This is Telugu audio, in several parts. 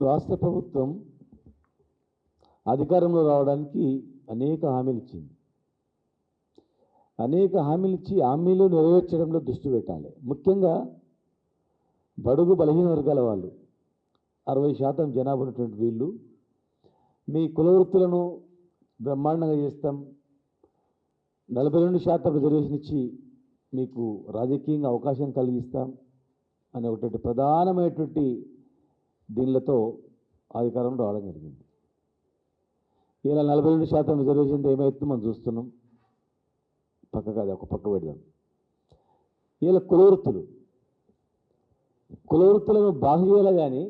రాష్ట్ర ప్రభుత్వం అధికారంలో రావడానికి అనేక హామీలు ఇచ్చింది. అనేక హామీలు ఇచ్చి హామీలు నెరవేర్చడంలో దృష్టి పెట్టాలి. ముఖ్యంగా బడుగు బలహీన వర్గాల వాళ్ళు అరవై శాతం జనాభా ఉన్నటువంటి వీళ్ళు మీ కుల వృత్తులను బ్రహ్మాండంగా చేస్తాం. నలభై రెండు శాతం రిజర్వేషన్ ఇచ్చి మీకు రాజకీయంగా అవకాశం కలిగిస్తాం అనే ఒకటి ప్రధానమైనటువంటి దీనిలతో అధికారం రావడం జరిగింది. ఇలా నలభై రెండు శాతం రిజర్వేషన్తో ఏమవుతుందో మనం చూస్తున్నాం. పక్క కాదు ఒక పక్క పెడదాం. ఇలా కులవృత్తులు కులవృత్తులను బాగు చేయాలి కానీ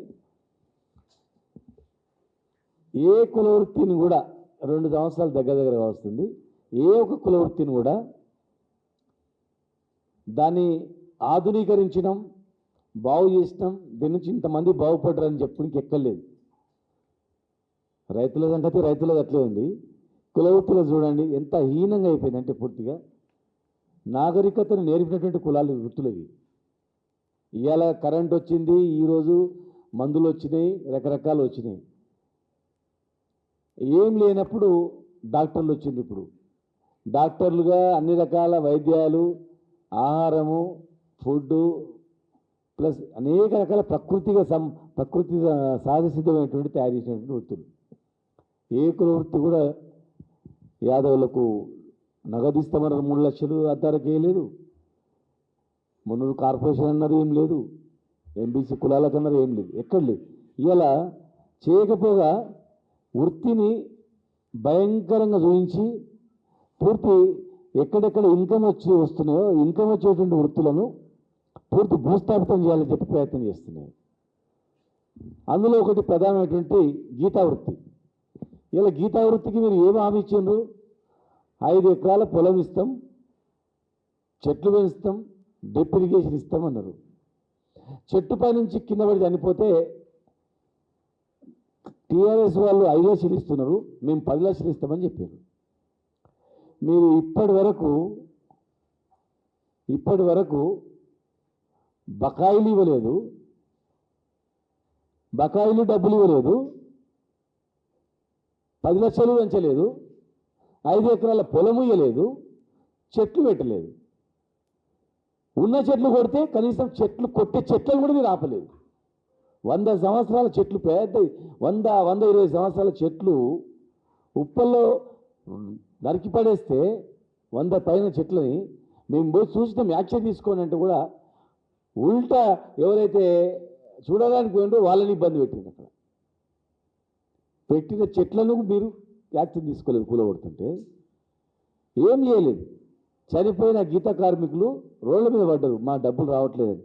ఏ కులవృత్తిని కూడా రెండు సంవత్సరాలు దగ్గర దగ్గరగా వస్తుంది ఏ ఒక కులవృత్తిని కూడా దాన్ని ఆధునీకరించడం బాగు చేసినాం దీని నుంచి ఇంతమంది బాగుపడరని చెప్పునికి ఎక్కర్లేదు. రైతుల సంగతి రైతులది అట్లే ఉంది కులవృత్తులు చూడండి ఎంత హీనంగా అయిపోయింది అంటే పూర్తిగా. నాగరికతను నేర్పినటువంటి కులాలు వృత్తులు ఇవి. ఇవాళ కరెంట్ వచ్చింది ఈరోజు మందులు వచ్చినాయి రకరకాలు వచ్చినాయి. ఏం లేనప్పుడు డాక్టర్లు వచ్చింది ఇప్పుడు. డాక్టర్లుగా అన్ని రకాల వైద్యాలు ఆహారము ఫుడ్డు ప్లస్ అనేక రకాల ప్రకృతిగా సం ప్రకృతి సహజసిద్ధమైనటువంటి తయారు చేసినటువంటి వృత్తులు. ఏ కుల వృత్తి కూడా యాదవులకు నగదిస్తామన్నారు మూడు లక్షలు అద్దరికి లేదు. మున్నూరు కార్పొరేషన్ అన్నారు ఏం లేదు. ఎంబీసీ కులాలకు అన్నారు ఏం లేదు. ఎక్కడ లేదు. ఇలా చేయకపోగా వృత్తిని భయంకరంగా చూపించి పూర్తి ఎక్కడెక్కడ ఇన్కమ్ వచ్చి వస్తున్నాయో ఇన్కమ్ వచ్చేటువంటి వృత్తులను పూర్తి భూస్థాపితం చేయాలని చెప్పి ప్రయత్నం చేస్తున్నాయి. అందులో ఒకటి ప్రధానమైనటువంటి గీతా వృత్తి ఇలా గీతా వృత్తికి మీరు ఏమి హామీ ఇచ్చిండ్రు? ఐదు ఎకరాల పొలం ఇస్తాం చెట్లు పెంచుతాం డ్రిప్ ఇరిగేషన్ ఇస్తామన్నారు చెట్టు పైనుంచి కింద పడి చనిపోతే టీఆర్ఎస్ వాళ్ళు ఐదు లక్షలు ఇస్తున్నారు మేము పది లక్షలు ఇస్తామని చెప్పారు. మీరు ఇప్పటి వరకు ఇప్పటి వరకు బకాయిలు ఇవ్వలేదు. బకాయిలు డబ్బులు ఇవ్వలేదు. పది లక్షలు పెంచలేదు. ఐదు ఎకరాల పొలము ఇవ్వలేదు చెట్లు పెట్టలేదు. ఉన్న చెట్లు కొడితే కనీసం చెట్లు కొట్టే చెట్లను కూడా మీరు ఆపలేదు. వంద సంవత్సరాల చెట్లు పెద్ద వంద వంద ఇరవై సంవత్సరాల చెట్లు ఉప్పల్లో నరికి పడేస్తే వంద పైన చెట్లని మేము పోయి చూసినాం యాక్షన్ తీసుకోండి అంటే కూడా ఉల్టా ఎవరైతే చూడడానికి పోయిండో వాళ్ళని ఇబ్బంది పెట్టింది అక్కడ. పెట్టిన చెట్లను మీరు యాక్షన్ తీసుకోలేదు కూలగొడుతుంటే. ఏం చేయలేదు. చనిపోయిన గీత కార్మికులు రోడ్ల మీద పడ్డరు మా డబ్బులు రావట్లేదని.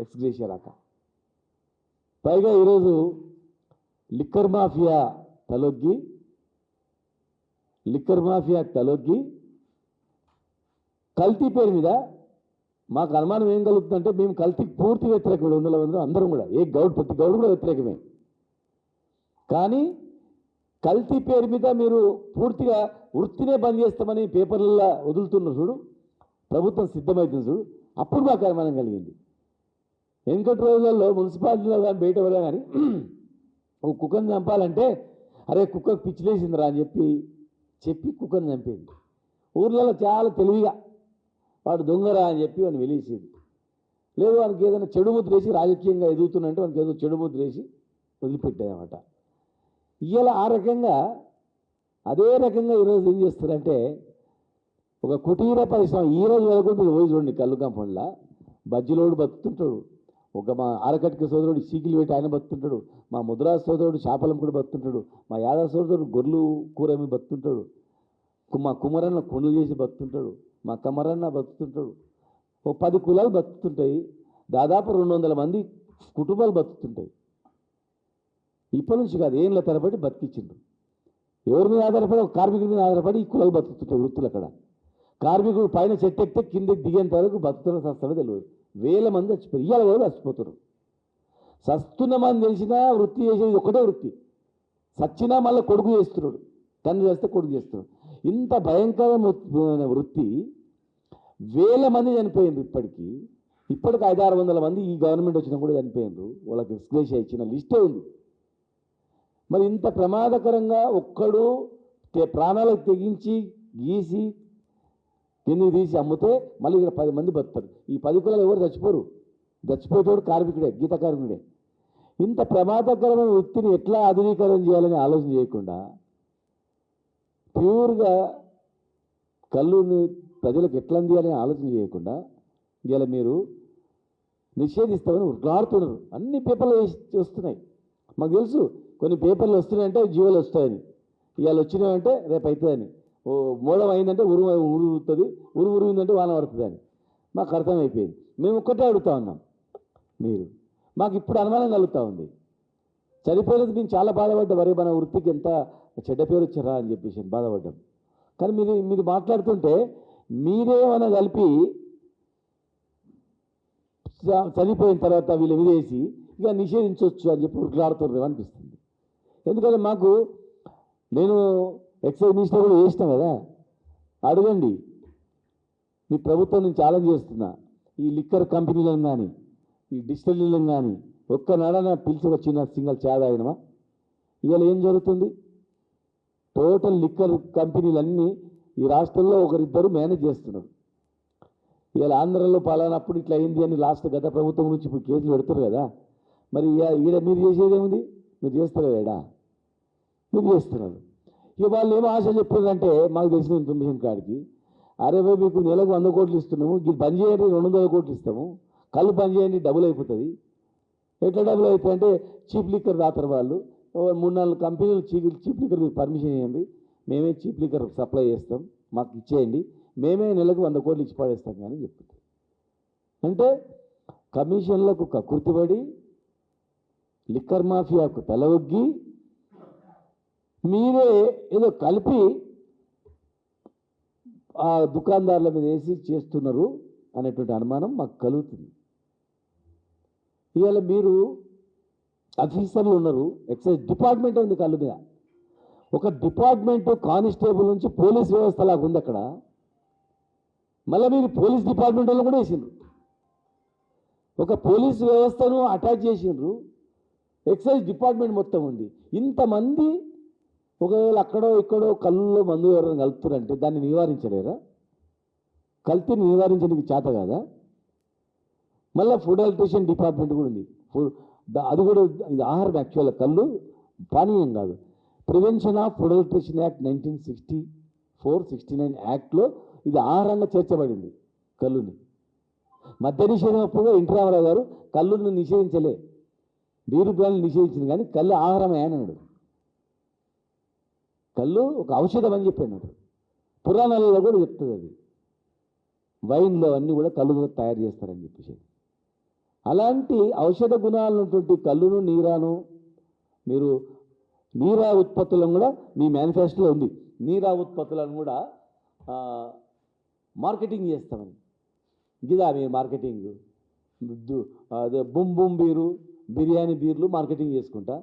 ఎక్స్గ్రేషియా రాక. పైగా ఈరోజు లిక్కర్ మాఫియా తలొగ్గి లిక్కర్ మాఫియా తలొగ్గి కల్తీ పేరు మీద మాకు అనుమానం ఏం కలుగుతుందంటే మేము కల్తీకి పూర్తి వ్యతిరేకం వందల అందరం కూడా. ఏ గౌడ్ ప్రతి గౌడ్ కూడా వ్యతిరేకమే. కానీ కల్తీ పేరు మీద మీరు పూర్తిగా వృత్తినే బంద్ చేస్తామని పేపర్లలో వదులుతున్నారు చూడు. ప్రభుత్వం సిద్ధమవుతుంది చూడు. అప్పుడు మాకు అనుమానం కలిగింది. వెనుకటి రోజుల్లో మున్సిపాలిటీలో కానీ బయట వెళ్ళా కానీ ఒక కుక్కను చంపాలంటే అరే కుక్కకు పిచ్చిలేసిందిరా అని చెప్పి చెప్పి కుక్కను చంపేది ఊర్లలో చాలా తెలివిగా వాడు దొంగరా అని చెప్పి వాడిని వెలిసేది లేదు వానికి ఏదైనా చెడు ముద్ర వేసి రాజకీయంగా ఎదుగుతున్నంటే వానికి ఏదో చెడు ముద్ర వేసి వదిలిపెట్టేదన్నమాట. ఇవాళ ఆ రకంగా అదే రకంగా ఈరోజు ఏం చేస్తారంటే ఒక కుటీర పరిశ్రమ ఈ రోజు వరకు మీరు పోయి చూడండి కళ్ళు కాంపౌండ్లా. బజ్జిలోడు బతుకుతుంటాడు. ఒక మా ఆరకట్క సోదరుడు సీకిలు పెట్టి ఆయన బతుకుంటాడు మా ముద్రా సోదరుడు చేపలం కూడా బతుకుంటాడు మా యాదవ సోదరుడు గొర్రెలు కూరమి బతుకుంటాడు మా కుమరన్న కొండలు చేసి బతుకుంటాడు మా కమరన్న బతుకుతుంటాడు. ఓ పది కులాలు బతుకుతుంటాయి. దాదాపు రెండు వందల మంది కుటుంబాలు బతుకుతుంటాయి. ఇప్పటి నుంచి కాదు ఏళ్ళ తరబడి బతికించిండు ఎవరి మీద ఆధారపడి ఒక కార్మికుడి మీద ఆధారపడి ఈ కులాలు బతుకుతుంటాయి వృత్తులు అక్కడ. కార్మికుడు పైన చెట్టు ఎక్కితే కిందకి దిగేంత వరకు బతుకుతున్న సస్తాడో తెలియదు. వేల మంది చచ్చిపోయారు. ఇవాళ కూడా చచ్చిపోతారు మంది తెలిసినా వృత్తి చేసేది ఒకటే వృత్తి. సచ్చినా మళ్ళీ కొడుకు చేస్తున్నాడు. తండ్రి చేస్తే కొడుకు చేస్తున్నాడు. ఇంత భయంకరమైన వృత్తి వేల మంది చనిపోయింది ఇప్పటికీ. ఇప్పటికి ఐదు ఆరు వందల మంది ఈ గవర్నమెంట్ వచ్చినా కూడా చనిపోయిండ్రు. వాళ్ళకి ఎక్స్గ్రేషియా ఇచ్చిన లిస్టే ఉంది. మరి ఇంత ప్రమాదకరంగా ఒక్కడు ప్రాణాలకు తెగించి గీసి కిందకి తీసి అమ్మితే మళ్ళీ ఇక్కడ పది మంది బతుతారు ఈ పది కులాలు ఎవరు చచ్చిపోరు? చచ్చిపోయేటోడు కార్మికుడే గీత కార్మికుడే. ఇంత ప్రమాదకరమైన వృత్తిని ఎట్లా ఆధునీకరణ చేయాలని ఆలోచన చేయకుండా ప్యూర్గా కళ్ళుని ప్రజలకు ఎట్లా అందియాలని ఆలోచన చేయకుండా ఇలా మీరు నిషేధిస్తామని ఉట్లాడుతున్నారు అన్ని పేపర్లు వేసి- వస్తున్నాయి మాకు తెలుసు కొన్ని పేపర్లు వస్తున్నాయంటే జీవోలు వస్తాయని. ఇవాళ వచ్చినాయంటే రేపు అవుతుందని ఓ మూలం అయిందంటే ఉరు ఉరుగుతుంది ఉరు ఉరిగిందంటే వాన పడుతుందని. మాకు అర్థమైపోయింది. మేము ఒక్కటే అడుగుతా ఉన్నాం. మీరు మాకు ఇప్పుడు అనుమానం కలుగుతూ ఉంది. చనిపోయినది మేము చాలా బాధపడ్డాం వరే మన వృత్తికి ఎంత చెడ్డ పేరు వచ్చారా అని చెప్పేసి బాధపడ్డాం కానీ మీరు మీరు మాట్లాడుతుంటే మీరేమైనా కలిపి చనిపోయిన తర్వాత వీళ్ళు విదేసి ఇక నిషేధించవచ్చు అని చెప్పి ఉరుకులాడుతున్నారు అనిపిస్తుంది. ఎందుకంటే మాకు నేను ఎక్సైజ్ మినిస్టర్ కూడా చేసిన కదా. అడగండి మీ ప్రభుత్వం నేను ఛాలెంజ్ చేస్తున్నా. ఈ లిక్కర్ కంపెనీలను కానీ ఈ డిస్టిలరీలను కానీ ఒక్క నడన పిలిచి వచ్చిన సింగల్ చా తాగినమా? ఇవాళ ఏం జరుగుతుంది? టోటల్ లిక్కర్ కంపెనీలన్నీ ఈ రాష్ట్రంలో ఒకరిద్దరు మేనేజ్ చేస్తున్నారు. ఇలా ఆంధ్రలో పాలనప్పుడు ఇట్లా అయింది అని లాస్ట్ గత ప్రభుత్వం నుంచి ఇప్పుడు కేసులు పెడతారు కదా. మరి ఇక ఈడ మీరు చేసేది ఏముంది? మీరు చేస్తారు ఏడా? మీరు చేస్తున్నారు. ఇక వాళ్ళు ఏమో ఆశ చెప్పారంటే మాకు తెలిసిన ఇన్ఫర్మేషన్ కార్డ్కి అరే బాబు మీకు నెలకు వంద కోట్లు ఇస్తున్నాము ఇది బంద్ చేయండి రెండు వందల కోట్లు ఇస్తాము కళ్ళు బంద్ చేయండి డబుల్ అయిపోతుంది. ఎట్లా డబుల్ అవుతుంది అంటే చీప్ లిక్కర్ రాతారు వాళ్ళు మూడు నాలుగు కంపెనీలు చీప్ చీప్ లీకర్ మీరు పర్మిషన్ ఇవ్వండి. మేమే చీప్ లీకర్ సప్లై చేస్తాం. మాకు ఇచ్చేయండి. మేమే నెలకు వంద కోట్లు ఇచ్చి పడేస్తాం కానీ చెప్తుంది అంటే కమిషన్లకు కకృతిపడి లిక్కర్ మాఫియాకు తల మీరే ఏదో కలిపి ఆ దుకాణదారుల మీద వేసి చేస్తున్నారు అనేటువంటి అనుమానం మాకు కలుగుతుంది. ఇవాళ మీరు ఆఫీసర్లు ఉన్నారు. ఎక్సైజ్ డిపార్ట్మెంట్ ఉంది కళ్ళు మీద. ఒక డిపార్ట్మెంట్ కానిస్టేబుల్ నుంచి పోలీస్ వ్యవస్థ లాగా ఉంది అక్కడ. మళ్ళీ మీరు పోలీస్ డిపార్ట్మెంట్ వాళ్ళు కూడా వేసిండ్రు. ఒక పోలీస్ వ్యవస్థను అటాచ్ చేసిండ్రు. ఎక్సైజ్ డిపార్ట్మెంట్ మొత్తం ఉంది. ఇంతమంది ఒకవేళ అక్కడో ఇక్కడో కళ్ళలో మందు ఎవరైనా కలుపుతారంటే దాన్ని నివారించలేరా? కల్తీని నివారించడానికి చేత కాదా? మళ్ళీ ఫుడ్ ఎలక్ట్రిషియన్ డిపార్ట్మెంట్ కూడా ఉంది. ఫుడ్ అది కూడా ఇది ఆహారం యాక్చువల్ కళ్ళు పానీయం కాదు. Prevention of food act nineteen sixty four sixty nine యాక్ట్లో ఇది ఆహారంగా చేర్చబడింది కళ్ళుని. మద్య నిషేధం అప్పుడు ఎన్టీ గారు కళ్ళును నిషేధించలే. బీరు బ్రాండ్లు నిషేధించింది కానీ కళ్ళు ఆహారమే అని అన్నాడు. కళ్ళు ఒక ఔషధం అని చెప్పాడు పురాణాలలో కూడా చెప్తుంది అది. వైన్లో అన్నీ కూడా కళ్ళుతో తయారు చేస్తారని చెప్పేసి. అలాంటి ఔషధ గుణాలు ఉన్నటువంటి కళ్ళును నీరాను మీరు నీరా ఉత్పత్తులను కూడా మీ మేనిఫెస్టోలో ఉంది. నీరా ఉత్పత్తులను కూడా మార్కెటింగ్ చేస్తామని. ఇదా మీ మార్కెటింగ్ అదే బుమ్ బుమ్ బీరు బిర్యానీ బీర్లు మార్కెటింగ్ చేసుకుంటా?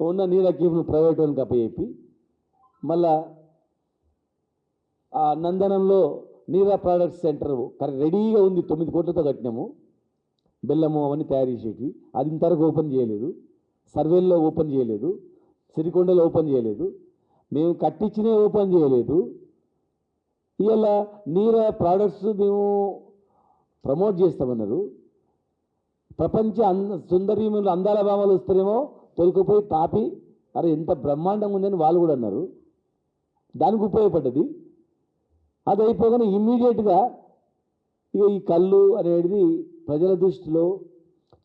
ఉన్న నీళ్ళ కీపును ప్రైవేట్ వాళ్ళకి అప్పచెప్పి మళ్ళా ఆ నందనంలో నీరా ప్రోడక్ట్స్ సెంటర్ కరెక్ట్ రెడీగా ఉంది. తొమ్మిది కోట్లతో కట్టినాము. బెల్లము అవన్నీ తయారు చేసేటివి అది ఇంతవరకు ఓపెన్ చేయలేదు. సర్వేల్లో ఓపెన్ చేయలేదు. సిరికొండలో ఓపెన్ చేయలేదు. మేము కట్టించినే ఓపెన్ చేయలేదు. ఇలా నీరా ప్రోడక్ట్స్ మేము ప్రమోట్ చేస్తామన్నారు. ప్రపంచ అంద సుందరీములు అందాల భామాలు వస్తారేమో తొలుకుపోయి తాపి. అరే ఎంత బ్రహ్మాండంగా ఉందని వాళ్ళు కూడా అన్నారు. దానికి ఉపయోగపడ్డది. అది అయిపోగానే ఇమ్మీడియట్గా ఇక ఈ కళ్ళు అనేది ప్రజల దృష్టిలో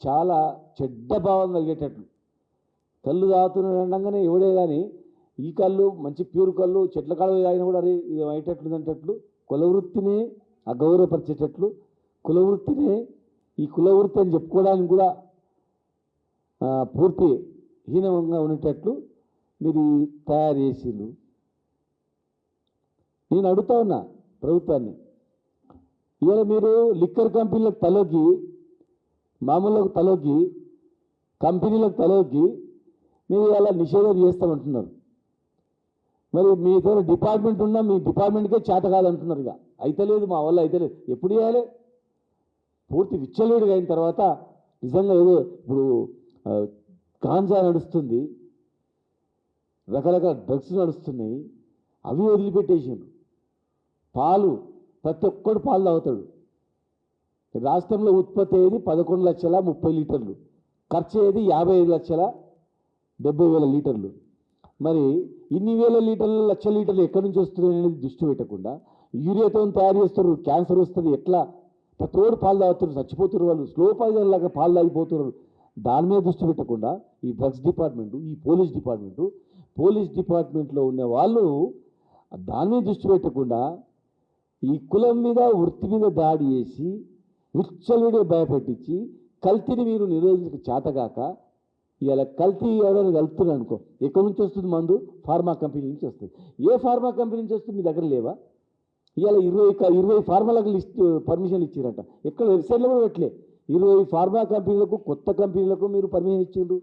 చాలా చెడ్డ భావం కలిగేటట్లు కళ్ళు తాగుతున్నాడు అనగానే ఎవడే కానీ ఈ కళ్ళు మంచి ప్యూర్ కళ్ళు చెట్ల కాడ తాగినా కూడా అరే ఇది అయ్యేటట్లు అంటట్లు కులవృత్తిని అగౌరవపరిచేటట్లు కులవృత్తిని ఈ కులవృత్తి అని చెప్పుకోవడానికి కూడా పూర్తి హీనంగా ఉండేటట్లు మీరు తయారు చేసిండ్రు. నేను అడుగుతా ఉన్నా ప్రభుత్వాన్ని. ఇవాళ మీరు లిక్కర్ కంపెనీలకు తలోకి మామూలకు తలోకి కంపెనీలకు తలోకి మీరు అలా నిషేధం చేస్తామంటున్నారు. మరి మీతో డిపార్ట్మెంట్ ఉన్నా మీ డిపార్ట్మెంట్కే చేత కాదంటున్నారు ఇక. అయితలేదు మా వల్ల అయితలేదు ఎప్పుడు చేయాలి? పూర్తి విచ్చలేడు అయిన తర్వాత నిజంగా ఏదో ఇప్పుడు కాంజా గాంజా నడుస్తుంది. రకరకాల డ్రగ్స్ నడుస్తున్నాయి. అవి వదిలిపెట్టేసిండ్రు. పాలు ప్రతి ఒక్కడు పాలు తాగుతాడు. రాష్ట్రంలో ఉత్పత్తి అయ్యేది పదకొండు లక్షల ముప్పై లీటర్లు ఖర్చు అయ్యేది యాభై ఐదు లక్షల డెబ్బై వేల లీటర్లు. మరి ఇన్ని వేల లీటర్లు లక్ష లీటర్లు ఎక్కడి నుంచి వస్తున్నాయి అనేది దృష్టి పెట్టకుండా యూరియాతో తయారు చేస్తారు క్యాన్సర్ వస్తుంది ఎట్లా? ప్రతోడు పాలు తాగుతున్నారు చచ్చిపోతున్నారు వాళ్ళు స్లో పాయిజన్ లాగా పాలు తాగిపోతున్నారు దాని మీద దృష్టి పెట్టకుండా ఈ డ్రగ్స్ డిపార్ట్మెంటు ఈ పోలీస్ డిపార్ట్మెంటు పోలీస్ డిపార్ట్మెంట్లో ఉన్న వాళ్ళు దాని మీద దృష్టి పెట్టకుండా ఈ కులం మీద వృత్తి మీద దాడి చేసి విచ్చలుడిగా భయపెట్టించి కల్తీని మీరు నిరోధించక చేతగాక ఇవాళ కల్తీ ఎవరైనా కలుపుతున్నారు అనుకో ఎక్కడి నుంచి వస్తుంది మందు? ఫార్మా కంపెనీ నుంచి వస్తుంది. ఏ ఫార్మా కంపెనీ నుంచి వస్తుంది? మీ దగ్గర లేవా? ఇవాళ ఇరవై ఇరవై ఫార్మాలకు లిస్ట్ పర్మిషన్ ఇచ్చారంట. ఎక్కడ వెబ్సైట్లో కూడా పెట్టలే. ఇరవై ఫార్మా కంపెనీలకు కొత్త కంపెనీలకు మీరు పర్మిషన్ ఇచ్చిండ్రు.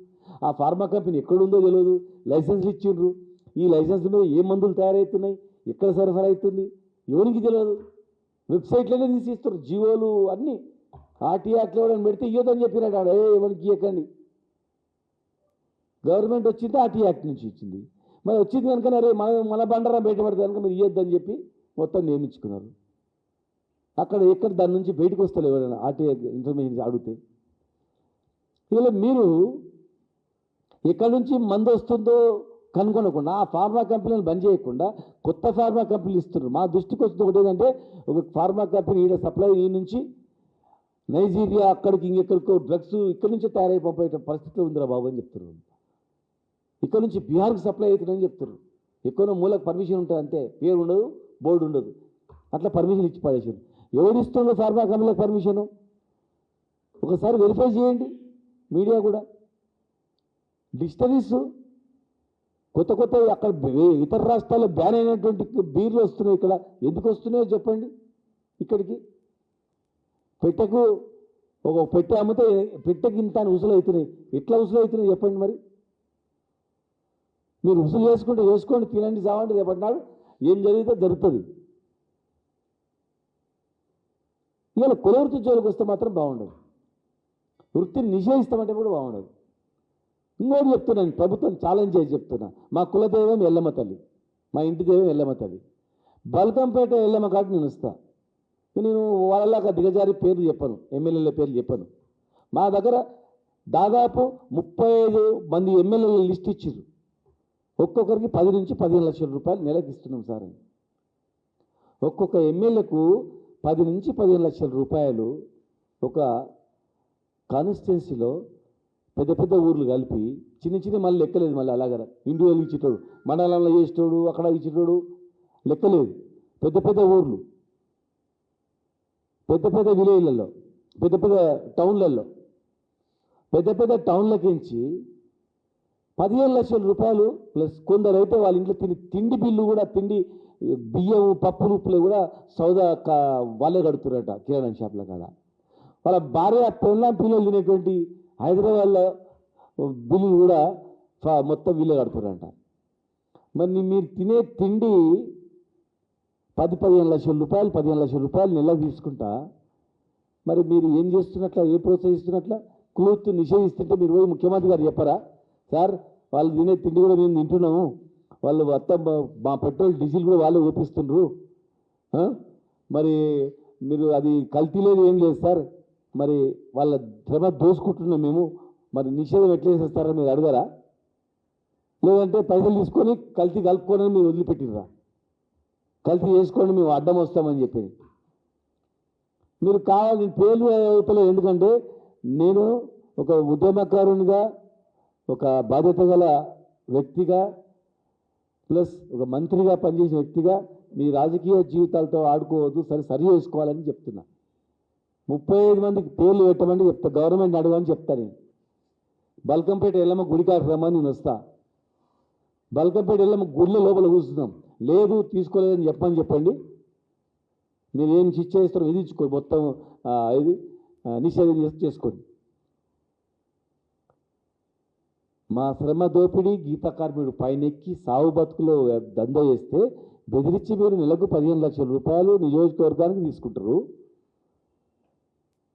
ఆ ఫార్మా కంపెనీ ఎక్కడుందో తెలియదు లైసెన్స్లు ఇచ్చిండ్రు. ఈ లైసెన్స్ మీద ఏ మందులు తయారవుతున్నాయి? ఎక్కడ సరఫరా అవుతుంది? ఎవరికి తెలియదు? వెబ్సైట్లోనే తీసి ఇస్తారు జియోలు అన్నీ. ఆర్టీ యాక్ట్లో ఎవరైనా పెడితే ఇవ్వదని చెప్పినాడు ఆడ. ఏ ఎవరికి ఇవ్వకండి గవర్నమెంట్ వచ్చింది ఆర్టీ యాక్ట్ నుంచి ఇచ్చింది మరి వచ్చింది కనుక అరే మన మన బండారా బయటపడితే కనుక మీరు ఇవ్వద్దని చెప్పి మొత్తం నియమించుకున్నారు. అక్కడ ఎక్కడ దాని నుంచి బయటకు వస్తారు ఎవరైనా ఆర్టీ ఇన్ఫర్మేషన్ అడిగితే. ఇలా మీరు ఎక్కడి నుంచి మందు వస్తుందో కనుగొనకుండా ఆ ఫార్మా కంపెనీలు బంద్ చేయకుండా కొత్త ఫార్మా కంపెనీలు ఇస్తున్నారు. మా దృష్టికి వచ్చింది ఒకటి ఏంటంటే ఒక ఫార్మా కంపెనీ ఈడ సప్లై ఈ నుంచి నైజీరియా అక్కడికి ఇంకెక్కడికో డ్రగ్స్ ఇక్కడి నుంచే తయారైపోయే పరిస్థితిలో ఉందిరా బాబు అని చెప్తున్నారు. ఇక్కడ నుంచి బీహార్కి సప్లై అవుతుందని చెప్తారు ఎక్కడో మూలకు పర్మిషన్ ఉంటుంది అంతే పేరు ఉండదు బోర్డు ఉండదు. అట్లా పర్మిషన్ ఇచ్చి పడేసారు ఎవరు ఇస్తుండ్రో ఫార్మా కంపెనీలకు పర్మిషను? ఒకసారి వెరిఫై చేయండి మీడియా కూడా. డిస్టరీస్ కొత్త కొత్త అక్కడ ఇతర రాష్ట్రాల్లో బ్యాన్ అయినటువంటి బీర్లు వస్తున్నాయి ఇక్కడ. ఎందుకు వస్తున్నాయో చెప్పండి. ఇక్కడికి. పెట్టెకు ఒక పెట్టె అమ్మితే పెట్టెకి ఇంత అని ఉసులు అవుతున్నాయి. ఎట్లా ఉసులు అవుతున్నాయి చెప్పండి మరి. మీరు ఉసులు చేసుకుంటే చేసుకోండి తినండి చావండి రేపటి నాడు ఏం జరిగితే జరుగుతుంది. ఇవాళ కుల వృత్తి జోలికి వస్తే మాత్రం బాగుండదు. వృత్తిని నిషేధిస్తామంటే కూడా బాగుండదు. ఇంకోటి చెప్తున్నాను ప్రభుత్వం ఛాలెంజ్ చేసి చెప్తున్నా. మా కులదైవం ఎల్లమ్మ తల్లి మా ఇంటి దైవం ఎల్లమ్మ తల్లి. బల్కంపేట ఎల్లమ్మ కాబట్టి నేను వస్తా. నేను వాళ్ళలాగా దిగజారి పేర్లు చెప్పను ఎమ్మెల్యేల పేర్లు చెప్పను. మా దగ్గర దాదాపు ముప్పై ఐదు మంది ఎమ్మెల్యేల లిస్ట్ ఇచ్చారు ఒక్కొక్కరికి పది నుంచి పదిహేను లక్షల రూపాయలు నెలకి ఇస్తున్నాం సార్ అని. ఒక్కొక్క ఎమ్మెల్యేకు పది నుంచి పదిహేను లక్షల రూపాయలు ఒక కాన్స్టిట్యున్సీలో పెద్ద పెద్ద ఊర్లు కలిపి చిన్న చిన్న మళ్ళీ లెక్కలేదు మళ్ళీ అలాగ. ఇండివిజువల్ ఇచ్చేటోడు మండలంలో చేసేటోడు అక్కడ ఇచ్చేటోడు లెక్కలేదు. పెద్ద పెద్ద ఊర్లు పెద్ద పెద్ద విలేజ్లలో పెద్ద పెద్ద టౌన్లలో పెద్ద పెద్ద టౌన్లకించి పదిహేను లక్షల రూపాయలు ప్లస్ కొందరు అయితే వాళ్ళ ఇంట్లో తిని తిండి బిల్లు కూడా తిండి బియ్యం పప్పు నుప్పులు కూడా సౌదా కా- వాళ్ళే కడుతున్నారట కిరాణా షాప్ల కాడ. వాళ్ళ భార్య పెళ్ళాం పిల్లలు తినేటువంటి హైదరాబాద్లో బిల్లు కూడా ఫ- మొత్తం వీళ్ళే కడుతున్నారంట. మరి మీరు తినే తిండి పది పదిహేను లక్షల రూపాయలు పదిహేను లక్షల రూపాయలు నెలకు తీసుకుంటా మరి మీరు ఏం చేస్తున్నట్ల ఏ ప్రోత్సహిస్తున్నట్ల క్లూత్ నిషేధిస్తుంటే మీరు పోయి ముఖ్యమంత్రి గారు చెప్పరా? సార్ వాళ్ళు తినే తిండి కూడా మేము తింటున్నాము. వాళ్ళు మొత్తం మా- పెట్రోల్ డీజిల్ కూడా వాళ్ళే ఓపిస్తుండ్రు మరి మీరు అది కల్తీ లేదు ఏం లేదు సార్. మరి వాళ్ళ ధ్రమ దోసుకుంటున్నాం మేము మరి నిషేధం ఎట్లా చేసేస్తారని మీరు అడగరా? లేదంటే పైసలు తీసుకొని కల్తీ కలుపుకొని మీరు వదిలిపెట్టిర్రా? కల్తీ చేసుకోండి మేము అడ్డం వస్తామని చెప్పి మీరు కావాలి పేర్లు అవుతలేదు ఎందుకంటే నేను ఒక ఉద్యమకారునిగా ఒక బాధ్యత గల వ్యక్తిగా ప్లస్ ఒక మంత్రిగా పనిచేసిన వ్యక్తిగా మీ రాజకీయ జీవితాలతో ఆడుకోవద్దు సరి సరి చేసుకోవాలని చెప్తున్నా. ముప్పై ఐదు మందికి పేర్లు పెట్టమని చెప్తా గవర్నమెంట్ అడగమని చెప్తా నేను. బల్కంపేట ఎల్లమ్మ గుడి రమ్మని నేను వస్తా. బల్కంపేట ఎల్లమ్మ గుళ్ళ లోపల కూర్చున్నాం. లేదు తీసుకోలేదని చెప్పని చెప్పండి. మీరు ఏం శిక్ష విధించుకో మొత్తం ఇది నిషేధం చేసుకోండి. మా శ్రమ దోపిడీ గీత కార్మికుడు పైనెక్కి సాగు బతుకులో దంద చేస్తే బెదిరించి మీరు నెలకు పదిహేను లక్షల రూపాయలు నియోజకవర్గానికి తీసుకుంటారు.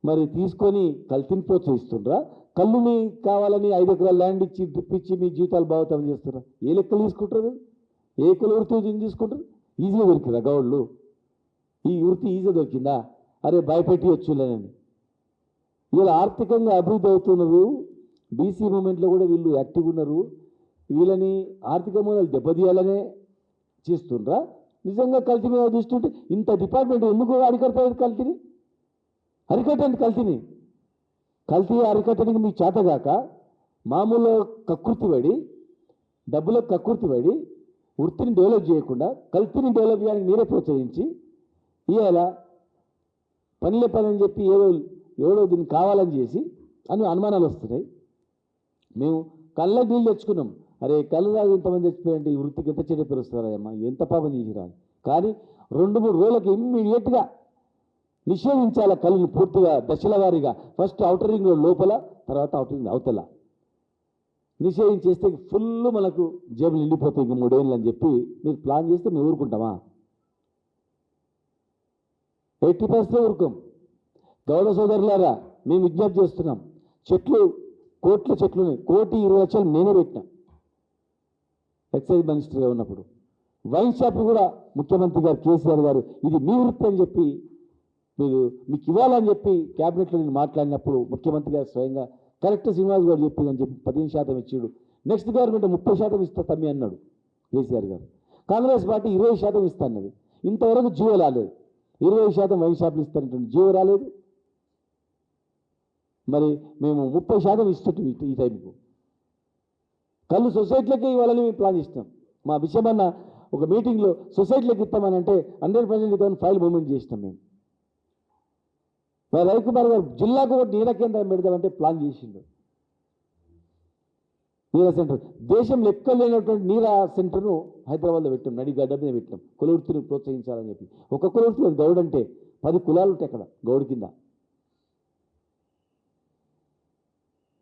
మరి తీసుకొని కల్తీని ప్రోత్సహిస్తుండ్రా కళ్ళుని కావాలని ఐదు ఎకరాల ల్యాండ్ ఇచ్చి డ్రిప్ మీ జీవితాలు భావితం చేస్తారా ఏ లెక్కలు తీసుకుంటారు? ఏ కుల వృత్తి తీసుకుంటారు? ఈజీగా దొరికిరా గౌళ్ళు ఈ వృత్తి ఈజీగా దొరికిందా? అరే భయపెట్టి వచ్చులేనని వీళ్ళు ఆర్థికంగా అభివృద్ధి అవుతున్నారు. బీసీ మూమెంట్లో కూడా వీళ్ళు యాక్టివ్ ఉన్నారు. వీళ్ళని ఆర్థిక మూలాలు దెబ్బతీయాలనే చేస్తుండ్రా? నిజంగా కల్తీ మీద దృష్టి ఉంటే ఇంత డిపార్ట్మెంట్ ఎందుకు అరికడతారు కల్తీని? అరికట్టండి కల్తీని. కల్తీ అరికట్టడానికి మీ చేతగాక మామూలు కకృతి పడి డబ్బులో కకృతి పడి వృత్తిని డెవలప్ చేయకుండా కల్తీని డెవలప్ చేయడానికి మీరే ప్రోత్సహించి ఇవాళ పనిలే పని అని చెప్పి ఏదో ఎవడో దీన్ని కావాలని చేసి అని అనుమానాలు వస్తున్నాయి. మేము కళ్ళ నీళ్ళు తెచ్చుకున్నాం. అరే కళ్ళు తాగి ఇంతమంది చచ్చిపోయారంటే ఈ వృత్తికి ఎంత చెడ్డ పేరు ఎంత పాపం చేసిరా కానీ రెండు మూడు రోజులకు ఇమ్మీడియట్గా నిషేధించాల కళ్ళు పూర్తిగా దశల వారీగా. ఫస్ట్ అవుటర్ రింగ్ లోపల తర్వాత అవుటర్ రింగ్ అవతల. నిషేధించేస్తే ఫుల్ మనకు జేబులు నిండిపోతాయి ఇంక మూడేళ్ళు అని చెప్పి మీరు ప్లాన్ చేస్తే మేము ఊరుకుంటామా? Eighty percent ఊరుకోం. గౌరవ సోదరులారా మేము విజ్ఞప్తి చేస్తున్నాం. చెట్లు కోట్ల చెట్లు కోటి ఇరవై లక్షలు నేనే పెట్టినా. ఎక్సైజ్ మినిస్టర్గా ఉన్నప్పుడు. వైన్ షాప్ కూడా ముఖ్యమంత్రి గారు కేసీఆర్ గారు ఇది మీ వృత్తి అని చెప్పి మీరు మీకు ఇవ్వాలని చెప్పి క్యాబినెట్లో నేను మాట్లాడినప్పుడు ముఖ్యమంత్రి గారు స్వయంగా కరెక్ట్ శ్రీనివాస్ గారు చెప్పింది అని చెప్పి పదిహేను శాతం ఇచ్చాడు. నెక్స్ట్ గవర్నమెంట్ ముప్పై శాతం ఇస్తా తమ్మి అన్నాడు కేసీఆర్ గారు. కాంగ్రెస్ పార్టీ ఇరవై శాతం ఇస్తా అన్నది. ఇంతవరకు జీవో రాలేదు. ఇరవై శాతం వైన్ షాపులు ఇస్తానంటుంది జీవో రాలేదు. మరి మేము ముప్పై శాతం ఇస్తాం ఈ- టైంకు. కళ్ళు సొసైటీలకే ఇవ్వాలని మేము ప్లాన్ ఇస్తాం మా విషయమన్న ఒక మీటింగ్లో సొసైటీలోకి ఇస్తామని అంటే హండ్రెడ్ పర్సెంట్ ఇద్దామని ఫైల్ మూమెంట్ చేసినాం మేము. మరి రవికుమార్ గారు జిల్లాకు ఒకటి నీళ్ళ కేంద్రం పెడదామంటే ప్లాన్ చేసిండు. నీళ్ళ సెంటర్. దేశం లెక్కలేనటువంటి నీళ్ళ సెంటర్ను హైదరాబాద్లో పెట్టాం నడిగడ్డ మీద పెట్టాం. కులవృత్తిని ప్రోత్సహించాలని చెప్పి. ఒక కులవృత్తి గౌడ్ అంటే పది కులాలు ఉంటాయి అక్కడ గౌడ్ కింద.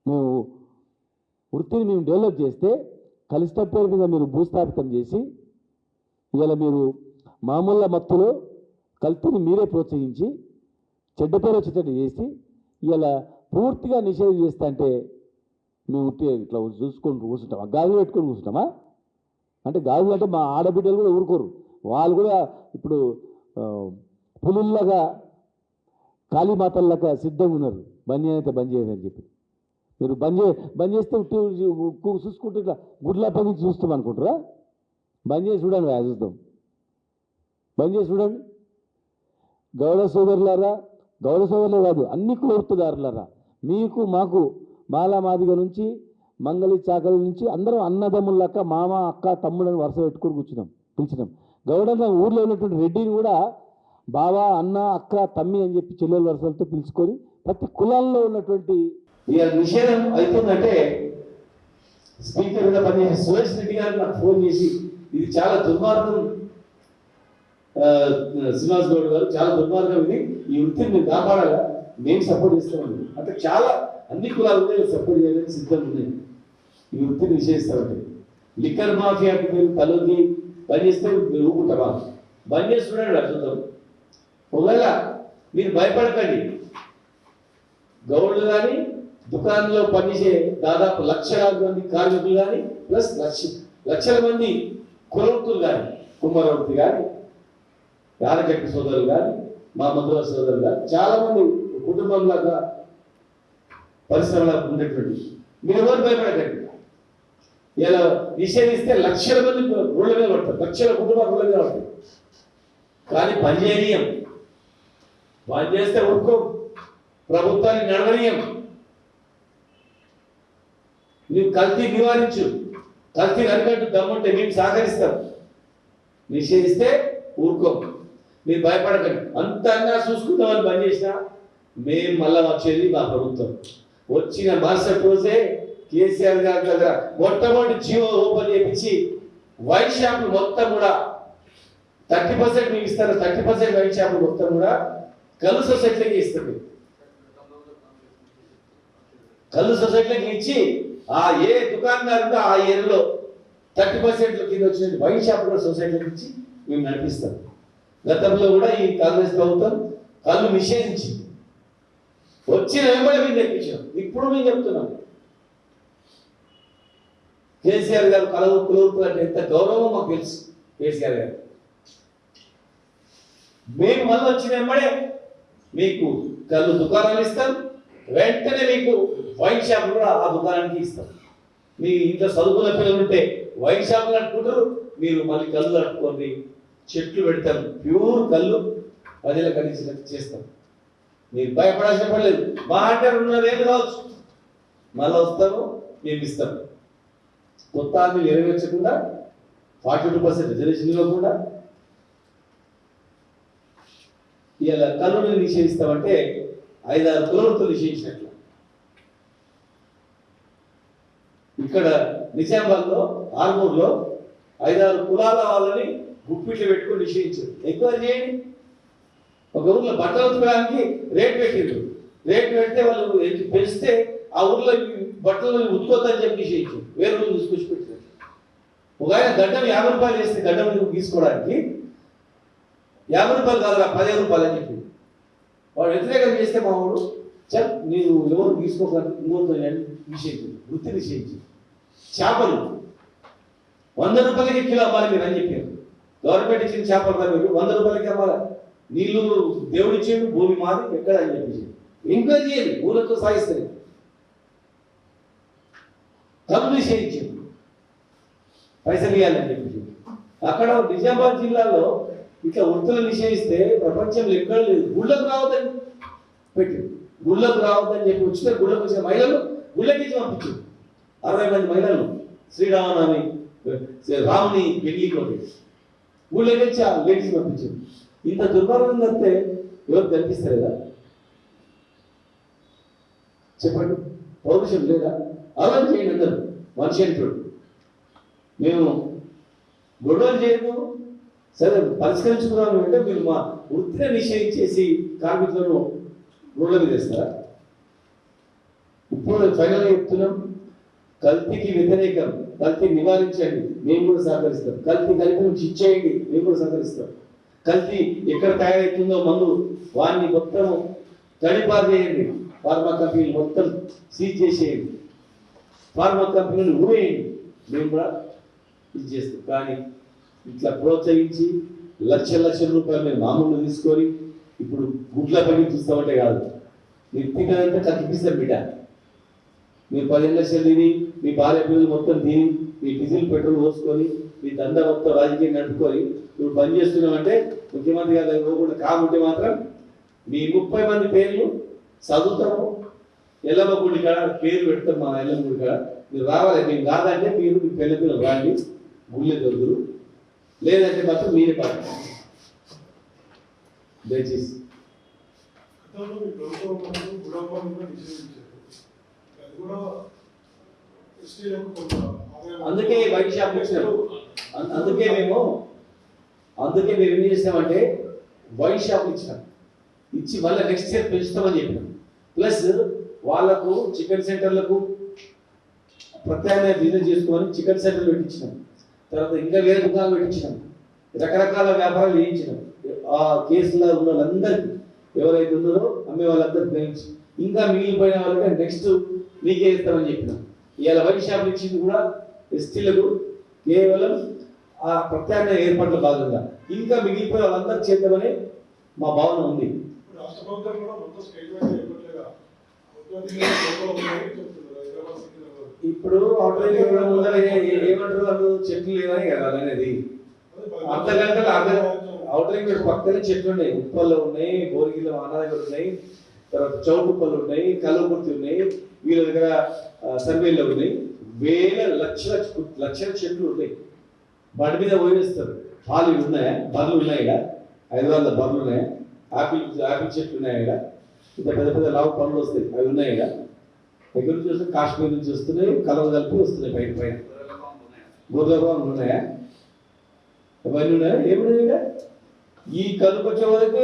మేము వృత్తిని మేము డెవలప్ చేస్తే కలిష్ట పేరు మీద మీరు భూస్థాపితం చేసి ఇలా మీరు మామూలు మత్తులో కల్తీని మీరే ప్రోత్సహించి చెడ్డ పేరు వచ్చేటట్టు చేసి ఇలా పూర్తిగా నిషేధం చేస్తా అంటే మేము ఉంటే ఇట్లా చూసుకొని కూర్చుంటామా? గాజు పెట్టుకొని కూర్చుంటామా? అంటే గాజు అంటే మా ఆడబిడ్డలు కూడా ఊరుకోరు. వాళ్ళు కూడా ఇప్పుడు పులుల్లాగా కాళీమాతల్లాగా సిద్ధంగా ఉన్నారు. బంద్ అయితే బంద్ చేయదని చెప్పి. మీరు బంద్ చే బంద్ చేస్తే చూసుకుంటే ఇట్లా గుడ్లప్ప పని చూస్తాం అనుకుంటారా? బంద్ చేసి చూడండి ఆ చూద్దాం. బంద్ చేసి చూడండి. గౌడ సోదరులారా గౌడ సోదరులే కాదు అన్ని కులవృత్తిదారులారా మీకు మాకు మాలా మాదిగ నుంచి మంగళి చాకలి నుంచి అందరం అన్నదమ్ములక్క మామ అక్క తమ్ముడని వరుస పెట్టుకొని కూర్చున్నాం పిలిచినాం. గౌడన్న ఊర్లో ఉన్నటువంటి రెడ్డిని కూడా బావా అన్న అక్క తమ్మి అని చెప్పి చెల్లెల వరుసలతో పిలుచుకొని ప్రతి కులాల్లో ఉన్నటువంటి విషయం నిషేధం అవుతుందంటే స్పీకర్ పనిచేసే సురేష్ రెడ్డి గారు నాకు ఫోన్ చేసి ఇది చాలా దుర్మార్గం. శ్రీనివాస్ గౌడ్ గారు చాలా దుర్మార్గం ఇది ఈ వృత్తిని మీరు కాపాడాలా? మేము సపోర్ట్ చేస్తామండి అంటే చాలా అన్ని కులాలు ఉన్నాయి సపోర్ట్ చేయడానికి సిద్ధం ఉన్నాయి. ఈ వృత్తిని విషయిస్తామండి లిక్కర్ మాఫియాకి మీరు తలొగ్గి బంద్ చేస్తే మీరు ఊపుకుంటారా? బంద్ చేస్తున్నాడు అర్థం ఒకవేళ మీరు భయపడకండి. గౌడ్లు కానీ దుకాణంలో పనిచేసే దాదాపు లక్షలాది మంది కార్మికులు కానీ ప్లస్ లక్ష లక్షల మంది కులవృత్తులు కానీ కుమ్మరవృత్తి కానీ యాదగట్టి సోదరులు కానీ మా మధుర సోదరులు కానీ చాలా మంది కుటుంబంలాగా పరిశ్రమలో ఉండేటువంటి మీరు ఎవరు భయపడకండి. ఇలా నిషేధిస్తే లక్షల మంది రోడ్ల మీద పడతారు లక్షల కుటుంబాలు రోడ్ల మీద పడతాయి. కానీ పనిచేయనీయం పని చేస్తే ఊరుకో. ప్రభుత్వాన్ని నడవనీయం. నువ్వు కల్తీ నివారించు. కల్తీ అరికట్టు దమ్ముంటే మేము సహకరిస్తాం. నిషేధిస్తే ఊరుకో. మీరు భయపడకండి. అంతగా అన్నా చూసుకుందామని పని చేసినా మేము మళ్ళా వచ్చేది మా ప్రభుత్వం. వచ్చిన మరుసటి రోజే కేసీఆర్ గారి దగ్గర మొట్టమొదటి జియో ఓపెన్ చేయించి వైన్ షాపులు మొత్తం కూడా థర్టీ పర్సెంట్ మీకు ఇస్తారు థర్టీ పర్సెంట్ వైన్ షాపులు మొత్తం కూడా కలు సొసైటీకి ఇస్తారు కళ్ళు సొసైటీకి ఇచ్చి ఆ ఏ దుకాణదారు ఆ ఏరియాలో థర్టీ పర్సెంట్ కింద వచ్చిన వైన్ షాప్ కూడా సొసైటీకి ఇచ్చి మేము నడిపిస్తాం. గతంలో కూడా ఈ కాంగ్రెస్ ప్రభుత్వం కళ్ళు నిషేధించింది. వచ్చిన వెంబడి మేము తెప్పించాం ఇప్పుడు మేము చెప్తున్నాం. కేసీఆర్ గారు కలవు కులూర్పు అంటే ఎంత గౌరవం మాకు తెలుసు కేసీఆర్ గారు. మేము మళ్ళీ వచ్చిన వెంబడే మీకు కళ్ళు దుకాణాలు ఇస్తాం. వెంటనే మీకు వైన్ షాప్ కూడా ఆ దుకాణానికి ఇస్తాం. మీ ఇంట్లో చదువుకున్న పిల్లలు ఉంటే వైన్ షాప్లు అనుకుంటారు మీరు మళ్ళీ కళ్ళు కట్టుకోండి చెట్లు పెడతాం ప్యూర్ కళ్ళు ప్రజలకు అందించినట్టు చేస్తాం. మీరు భయపడాల్సిన పడలేదు బాటర్ ఉన్నదేం కావచ్చు. మళ్ళీ వస్తాము మేము ఇస్తాం. కొత్త హామీలు నెరవేర్చకుండా ఫార్టీ టూ పర్సెంట్ రిజర్వేషన్ ఇవ్వకుండా ఇలా కళ్ళుని నిషేధిస్తామంటే ఐదారు కులవృత్తులు నిషేధించినట్లు. ఇక్కడ నిజామాబాద్లో ఆర్మూర్లో ఐదారు కులాల వాళ్ళని గుప్పిట్లు పెట్టుకొని నిషేధించారు. ఎంక్వైరీ చేయండి? ఒక ఊర్లో బట్టలు ఉతకడానికి రేట్ పెట్టారు రేట్ పెడితే వాళ్ళు పెంచితే ఆ ఊర్లో బట్టలు ఉతుకోద్దని చెప్పి నిషేధించారు. వేరే ఊరు తీసుకొచ్చి పెట్టారు ఒక ఆయన గడ్డం యాభై రూపాయలు వేస్తే గడ్డం తీసుకోవడానికి? యాభై రూపాయలు కాదురా పదిహేను రూపాయలు అని చెప్పి వాడు వ్యతిరేకం చేస్తే మా వాడు చల్ మీరు ఎవరు తీసుకోకూడదు ఇంకోటి నిషేధించు వృత్తి నిషేధించు చేపలు. వంద రూపాయలకి కిలో అమ్మాలి మీరు అని చెప్పారు. గవర్నమెంట్ ఇచ్చిన చేపలు కదా మీరు? వంద రూపాయలకి అమ్మాలి నీళ్ళు దేవుడు ఇచ్చేయండి భూమి మాది ఎక్కడ అని చెప్పేసి. ఎంక్వైరీ చేయాలి ఊళ్ళతో సాగిస్తుంది కళ్ళు నిషేధించింది పైసలు ఇవ్వాలని చెప్పేసి. అక్కడ నిజామాబాద్ జిల్లాలో ఇట్లా వృత్తులు నిషేధిస్తే ప్రపంచంలో ఎక్కడ లేదు. గుళ్ళకు రావద్దని పెట్టి. గుళ్ళకు రావద్దని చెప్పి వచ్చిన గుళ్ళకు వచ్చిన మహిళలు గుళ్ళకి పంపించు. అరవై మంది మహిళలు శ్రీరామనామి రాముని పెళ్ళి ఊళ్ళో నుంచి ఆ లేడీస్ పంపించింది ఇంత దుర్మార్గం వస్తే ఎవరు కనిపిస్తారు కదా చెప్పండి. పౌరుషం లేదా? అలా చేయండి అందరు. మనిషి అంటాడు మేము గొడవలు చేయము సరే పరిష్కరించుకున్నాము అంటే మీరు మా వృత్తిని నిషేధించేసి కార్మికులను రోడ్ల మీద వేస్తారా? ఇప్పుడు ఫైనల్గా చెప్తున్నాం. కల్తీకి వ్యతిరేకం. కల్తీ నివారించండి. మేము కూడా సహకరిస్తాం. కల్తీ కలిపి నుంచి ఇచ్చేయండి. మేము కూడా సహకరిస్తాం. కల్తీ ఎక్కడ తయారవుతుందో మందు వారిని మొత్తం తడిపారు చేయండి. ఫార్మా కంపెనీలు మొత్తం సీజ్ చేసేయండి. ఫార్మా కంపెనీలు ఊరేయండి. మేము కూడా ఇది చేస్తాం. కానీ ఇట్లా ప్రోత్సహించి లక్ష లక్షల రూపాయలు మేము మామూలు తీసుకొని ఇప్పుడు గుడ్ల పని చూస్తామంటే కాదు. మీరు తిన్నదంతా కక్కిపిస్తాం బిడ్డ. మీరు పదిహేను లక్షలు తిని మీ భార్య పిల్లలు మొత్తం దీని మీ డీజిల్ పెట్రోల్ పోసుకొని మీ దందా మొత్తం రాజకీయం నడుపుకొని ఇప్పుడు పని చేస్తున్నామంటే ముఖ్యమంత్రి గారు దగ్గర పోకుండా కాకుంటే మాత్రం మీ ముప్పై మంది పేర్లు చదువుతాము. ఎల్లమ్మ గుడి కాడ పేరు పెడతాం మా ఎల్లమ్మ గుడి కాడ. మీరు రావాలి మేము కాదంటే మీరు మీ పిల్ల పిల్లలు రాండి. గుళ్ళే దొరుకురు లేదంటే మాత్రం మీరే పాట దయచేసి. కూడా నిషేధించారు అది కూడా ఎస్టీలకు కొంత ఆదాయం- అందుకే వైట్ షాప్ ఇచ్చినారు. అందుకే మేము అందుకే మేము ఏం చేసామంటే వైట్ షాప్ ఇచ్చినాం. ఇచ్చి మళ్ళీ నెక్స్ట్ ఇయర్ పెంచుతామని చెప్పినాం. ప్లస్ వాళ్ళకు చికెన్ సెంటర్లకు ప్రత్యామ్నాయ బిజినెస్ చేసుకోమని చికెన్ సెంటర్ పెట్టించినాం. తర్వాత ఇంకా వేరే దుకాణాలు పెట్టించినాం. రకరకాల వ్యాపారాలు చేయించినాం. ఆ కేసులో ఉన్న వాళ్ళందరికీ ఎవరైతే ఉన్నారో అమ్మే వాళ్ళందరికీ ఇంకా మిగిలిపోయిన వాళ్ళకి నెక్స్ట్ మీకే ఇస్తామని చెప్పినాం. ఇవాళ వైన్ షాప్ ఇచ్చింది కూడా ఎస్టీలకు కేవలం ఆ ప్రత్యామ్నాయ ఏర్పాట్ల భాగంగా ఇంకా మిగిలిపోయిన వాళ్ళందరూ చేద్దామని మా భావన ఉంది. ఇప్పుడు ఆటోలు ఇవ్వడం ఏమంటారు వాళ్ళు? చెట్లు లేవని కదా అనేది. అంతకంటే అవుటరింగ్ పక్కనే చెట్లు ఉన్నాయి. ఉప్పల్లో ఉన్నాయి బోరిగిల్ల అన్న దగ్గర ఉన్నాయి. తర్వాత చౌటుప్పలు ఉన్నాయి కల్వకుర్తి ఉన్నాయి వీళ్ళ దగ్గర ఆ, సర్వేలో ఉన్నాయి. వేల లక్షల లక్షల చెట్లు ఉన్నాయి బండి మీద పోయిస్తారు పాలు ఇవి ఉన్నాయా? బర్లు ఉన్నాయి ఇక్కడ? హైదరాబాద్లో బర్లు ఉన్నాయా? ఆపిల్ ఆపిల్ చెట్లు ఉన్నాయి ఇక్కడ? ఇంత పెద్ద పెద్ద లావు పనులు వస్తాయి. అవి ఉన్నాయి ఇక్కడ? దగ్గర నుంచి వస్తే కాశ్మీర్ నుంచి వస్తున్నాయి కలవ కలిపి వస్తున్నాయి పైన. పైన బుర్రబాబు ఉన్నాయా? అవన్నీ ఉన్నాయా? ఏమున్నాయి ఇక్కడ? ఈ కలుపు వచ్చే వరకే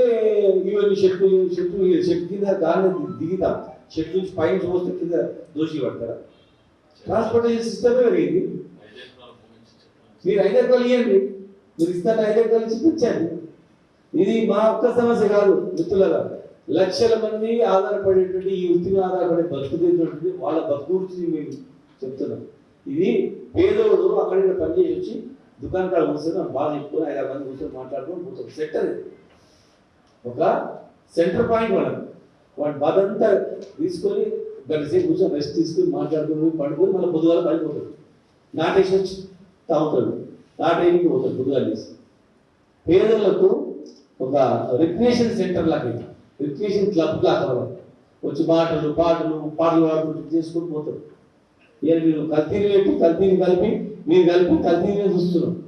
ఇవన్నీ చెట్లు చెట్లు చెట్టు కింద దాన్ని దిగుతాం. చెట్టు నుంచి పైన చూస్తే కింద దోషి పడతారా? ట్రాన్స్పోర్టేషన్ సిస్టమే పెరిగింది. మీరు ఐదు ఎకరాలు ఇవ్వండి మీరు ఇస్తాను ఐదు ఎకరాలు ఇచ్చి ఇది మా ఒక్క సమస్య కాదు మిత్రులారా. లక్షల మంది ఆధారపడేటువంటి ఈ వృత్తి మీద ఆధారపడే బతుకుతున్నటువంటి వాళ్ళ బతుకు గురించి మేము చెప్తున్నాం. ఇది పేదోడు అక్కడ పనిచేసి వచ్చి దుకాణం కాడ కూర్చొని బాగా చెప్పుకొని ఐదారు మంది కూర్చొని మాట్లాడుకొని కూర్చొని. సెట్ అది ఒక సెంటర్ పాయింట్ మనం వాడి బాధ అంతా తీసుకొని గంట కూర్చొని రెస్ట్ తీసుకొని మాట్లాడుకుని పడుకొని మళ్ళీ పొద్దుగాల పడిపోతాడు నాటేసి వచ్చి తాగుతాడు. నాటేకి పోతాడు పొద్దుగాల చేసి పేదలకు ఒక రిక్రియేషన్ సెంటర్ లాగా రిక్రియేషన్ క్లబ్ లాగా వచ్చి మాటలు పాటలు పాటలు పాడుకుంటూ చేసుకొని పోతారు ఇక మీరు కల్తీని పెట్టి కత్తిని కలిపి మీరు కలిపి కల్తీని చూస్తున్నాం.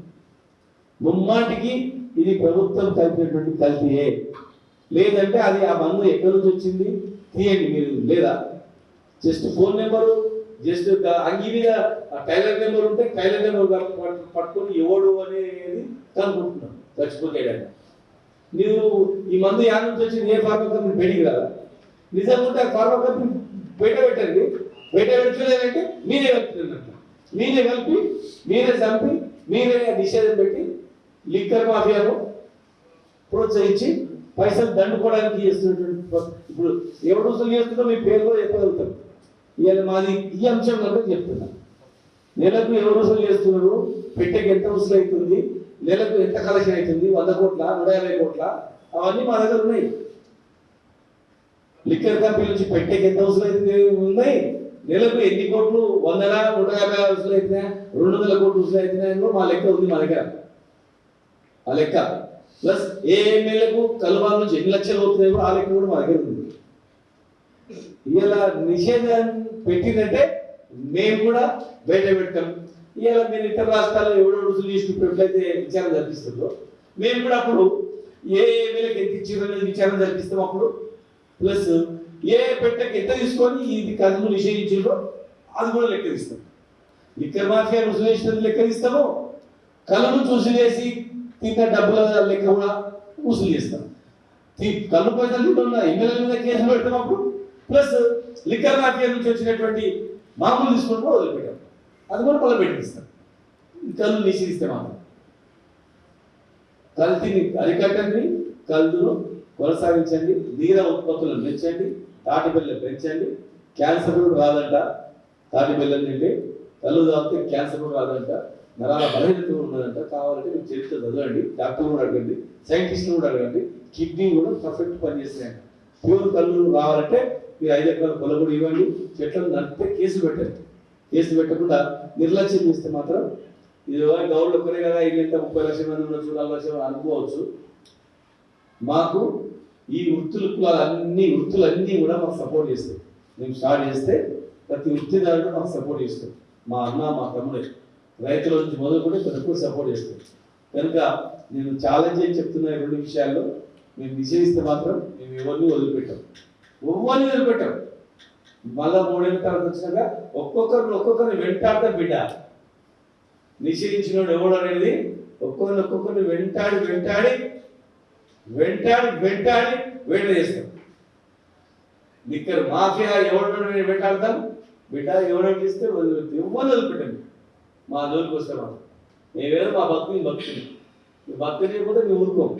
ముమ్మాటికి ఇది ప్రభుత్వం కలిపినటువంటి కల్తీయే లేదంటే అది ఆ బంధు ఎక్కడి నుంచి వచ్చింది? తీయండి మీరు. లేదా? జస్ట్ ఫోన్ నెంబరు జస్ట్ అంగి మీద ఆ టైలర్ నెంబర్ ఉంటే టైలర్ నెంబర్ పట్టుకొని ఎవడు అనేది కనుక్కుంటున్నాం. చచ్చిపోతాడని. నీవు ఈ మందు యాడ్ నుంచి వచ్చింది? ఏ ఫార్మా కంపెనీ బయటికి రాదా? నిజంగా ఉంటే ఆ ఫార్మా కంపెనీ బయట పెట్టండి. బయట పెట్టలేదంటే మీరే కలుపుతున్నట్టు మీరే కలిపి మీరే చంపి మీరే నిషేధం పెట్టి లిక్కర్ మాఫియాను ప్రోత్సహించి పైసలు దండుకోవడానికి చేస్తున్నటువంటి ఇప్పుడు ఎవరు వసూలు చేస్తుందో మీ పేరులో చెప్పగలుగుతాం. ఇవాళ మాది ఈ అంశం కనుక చెప్తున్నా. నెలకు ఎవరు వసూలు చేస్తున్నారు? పెట్టెకి ఎంత వసూలు అవుతుంది? నెలకు ఎంత కలెక్షన్ అవుతుంది? వంద కోట్ల నూట యాభై కోట్ల? అవన్నీ మా దగ్గర ఉన్నాయి. లిక్కర్ కంపెనీ నుంచి పెట్టెకి ఎంత వసూలు అవుతుంది? ఉన్నాయి. నెలకు ఎన్ని కోట్లు? వందల నూట యాభై వసూలు అవుతున్నాయా రెండు వందల కోట్లు వసూలు అవుతున్నాయో మా లెక్క ఉంది మా దగ్గర ఆ లెక్క. ప్లస్ ఏ ఎమ్మెల్యేకు కలువాల నుంచి ఎన్ని లక్షలు అవుతున్నాయో ఆ లెక్క కూడా మా దగ్గర ఉంది. ఇలా నిషేధం పెట్టిందంటే మేము కూడా బయట పెడతాం. ఇలా మీరు ఇతర రాష్ట్రాల్లో ఎవడో రుజువు చేసినప్పుడు విచారణ జరిపిస్తుందో మేము కూడా అప్పుడు ఏ ఎమ్మెల్యేకి ఎంత ఇచ్చారు అనేది విచారణ జరిపిస్తాం అప్పుడు. ప్లస్ ఏ పెట్టకి ఎంత తీసుకొని ఇది కథను నిషేధించిందో అది కూడా లెక్క తీస్తాం. లిక్కర్ మాఫియా రుసులు లెక్క తీస్తాము కళ్ళను చూసి చేసి తిన్న డబ్బుల లెక్క కూడా వసూలు చేస్తాం. తీ- కళ్ళు పైసలు తింటున్న ఎమ్మెల్యే మీద కేసులు పెడతాం అప్పుడు. ప్లస్ లిక్కర్ మాఫియా నుంచి వచ్చినటువంటి మామూలు తీసుకుంటూ వదిలిపెట్టాం. అది కూడా పళ్ళ పెట్టిస్తాం ఈ కళ్ళు నిషేధిస్తే మాత్రం. కల్తీని అరికట్టండి కల్తును కొనసాగించండి నీర ఉత్పత్తులను పెంచండి తాటి బెల్లం పెంచండి. క్యాన్సర్ కూడా రాదంట. తాటి బెల్లం తింటే కళ్ళు తాగితే క్యాన్సర్ కూడా రాదంట. నరాల బలహీనత ఉన్నదంట కావాలంటే మీరు చరిత్ర చదవండి. డాక్టర్ కూడా అడగండి. సైంటిస్ట్ కూడా అడగండి. కిడ్నీ కూడా పర్ఫెక్ట్ పనిచేస్తున్నాయంట. ప్యూర్ కళ్ళు రావాలంటే మీరు ఐదు ఎకరాల పొలం కూడా ఇవ్వండి. చెట్లను నడిపితే కేసు పెట్టండి. కేసు పెట్టకుండా నిర్లక్ష్యం చేస్తే మాత్రం ఇది గౌరవ ఒక్కరే కదా? ఇంత ముప్పై లక్షల మంది ఉన్న చూడాలి అనుకోవచ్చు. మాకు ఈ వృత్తులు అన్ని వృత్తులన్నీ కూడా మాకు సపోర్ట్ చేస్తాయి. మేము స్టార్ట్ చేస్తే ప్రతి వృత్తిదారుడు మాకు సపోర్ట్ చేస్తాం మా అన్న మా తమ్ముడే రైతుల నుంచి మొదలుకొని ప్రతి సపోర్ట్ చేస్తాం కనుక నేను ఛాలెంజ్ చేసి చెప్తున్న రెండు విషయాల్లో మేము నిషేధిస్తే మాత్రం మేము ఎవరిని వదిలిపెట్టాం. ఎవరిని వదిలిపెట్టాం? మళ్ళా మూడేళ్ళ తర్వాత వచ్చినాక ఒక్కొక్కరిని ఒక్కొక్కరిని వెంటాడతాం బిడ్డ. నిషేధించిన ఎవడు అనేది ఒక్కొక్కరిని ఒక్కొక్కరిని వెంటాడి వెంటాడి వెంటాడు వెంటాడి వేట చేస్తాం. ఇక్కడ మాఫియా ఎవడో వెంటాడతాం బిడ్డ ఎవడో చేస్తే వదిలిపెట్టి ఎవరు వదిలిపెట్టండి మా జోలికి వస్తే మాత్రం. మేమేదో మా భక్తుని భక్తుని భక్తి బతకలేకపోతే మేము ఊరుకోము